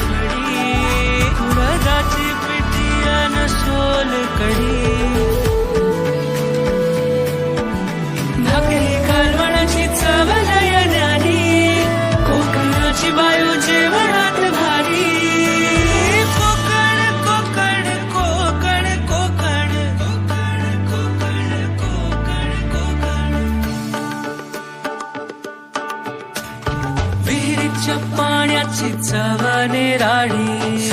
चोपडी कुळदाची पिटी अन soul कडी भाकरी कालवणाची चवलय ज्ञानी कोकणाची बायू जेवणात भारी कोकण कोकण कोकण कोकण कोकण कोकण कोकण कोकण विहिरीच्या पाण्याची चव গানের আড়ি